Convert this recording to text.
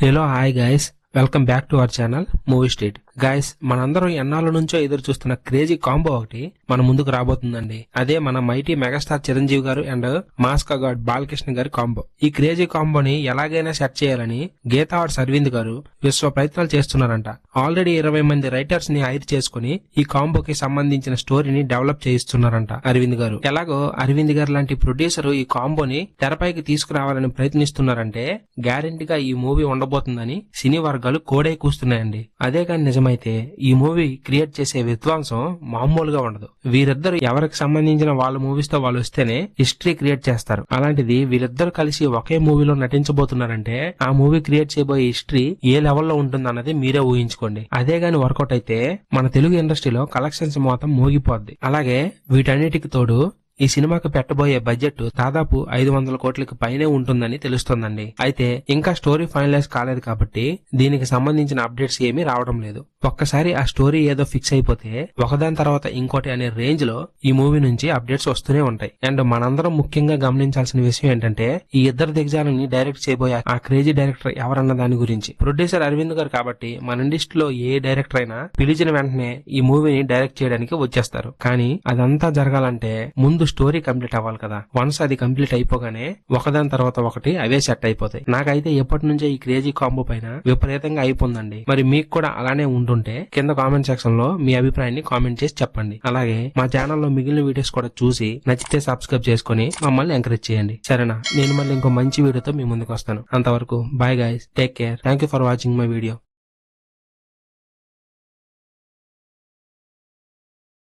Hello, hi guys. Welcome back to our channel Movie Street. Guys మనందరం ఎన్నాళ్ళ నుంచో ఎదురు చూస్తున్న క్రేజీ కాంబో ఒకటి మన ముందుకు రాబోతుందండి. అదే మన మైటీ మెగాస్టార్ చిరంజీవి గారు అండ్ మాస్కా గాడ్ బాలకృష్ణ గారి కాంబో. ఈ క్రేజీ కాంబోని ఎలాగైనా సెట్ చేయాలని గీతా ఆర్ట్స్ అరవింద్ గారు విశ్వ ప్రయత్నాలు చేస్తున్నారంట. ఆల్రెడీ ఇరవై మంది రైటర్స్ని హైర్ చేసుకుని ఈ కాంబోకి సంబంధించిన స్టోరీని డెవలప్ చేయిస్తున్నారంట అరవింద్ గారు. ఎలాగో అరవింద్ గారు లాంటి ప్రొడ్యూసర్ ఈ కాంబోని తెరపైకి తీసుకురావాలని ప్రయత్నిస్తున్నారంటే గ్యారెంటీగా ఈ మూవీ ఉండబోతుందని సినీ వర్గాలు కోడై కూస్తున్నాయండి. అదే కానీ నిజమైతే ఈ మూవీ క్రియేట్ చేసే విధ్వంసం మామూలుగా ఉండదు. వీరిద్దరు ఎవరికి సంబంధించిన వాళ్ళ మూవీస్తో వాళ్ళు వస్తేనే హిస్టరీ క్రియేట్ చేస్తారు. అలాంటిది వీరిద్దరు కలిసి ఒకే మూవీలో నటించబోతున్నారంటే ఆ మూవీ క్రియేట్ చేయబోయే హిస్టరీ ఏ లెవెల్లో ఉంటుందన్నది మీరే ఊహించుకోండి. అదే గాని వర్కౌట్ అయితే మన తెలుగు ఇండస్ట్రీలో కలెక్షన్స్ మొత్తం మోగిపోద్ది. అలాగే వీటన్నిటికి తోడు ఈ సినిమాకి పెట్టబోయే బడ్జెట్ దాదాపు ఐదు వందల కోట్లకి పైనే ఉంటుందని తెలుస్తోందండి. అయితే ఇంకా స్టోరీ ఫైనలైజ్ కాలేదు కాబట్టి దీనికి సంబంధించిన అప్డేట్స్ ఏమీ రావడం లేదు. ఒక్కసారి ఆ స్టోరీ ఏదో ఫిక్స్ అయిపోతే ఒకదాని తర్వాత ఇంకోటి అనే రేంజ్లో ఈ మూవీ నుంచి అప్డేట్స్ వస్తూనే ఉంటాయి. అండ్ మనందరం ముఖ్యంగా గమనించాల్సిన విషయం ఏంటంటే ఈ ఇద్దరు దిగ్జాలని డైరెక్ట్ చేయబోయే ఆ క్రేజీ డైరెక్టర్ ఎవరన్న దాని గురించి. ప్రొడ్యూసర్ అరవింద్ గారు కాబట్టి మన ఇండస్ట్రీలో ఏ డైరెక్టర్ అయినా పిలిచిన వెంటనే ఈ మూవీని డైరెక్ట్ చేయడానికి వచ్చేస్తారు. కానీ అదంతా జరగాలంటే ముందు స్టోరీ కంప్లీట్ అవ్వాలి కదా. వన్స్ అది కంప్లీట్ అయిపోగానే ఒకదాని తర్వాత ఒకటి అవే సెట్ అయిపోతాయి. నాకైతే ఎప్పటి నుంచే ఈ క్రేజీ కాంబో పైన విపరీతంగా అయిపోయిందండి మరి మీకు కూడా అలానే వింటుంటే కింద కామెంట్ సెక్షన్లో మీ అభిప్రాయాన్ని కామెంట్ చేసి చెప్పండి. అలాగే మా ఛానల్లో మిగిలిన వీడియోస్ కూడా చూసి నచ్చితే సబ్స్క్రైబ్ చేసుకుని మమ్మల్ని ఎంకరేజ్ చేయండి. సరేనా? నేను మళ్ళీ ఇంకో మంచి వీడియోతో మీ ముందుకు వస్తాను. అంతవరకు bye guys take care thank you for watching my video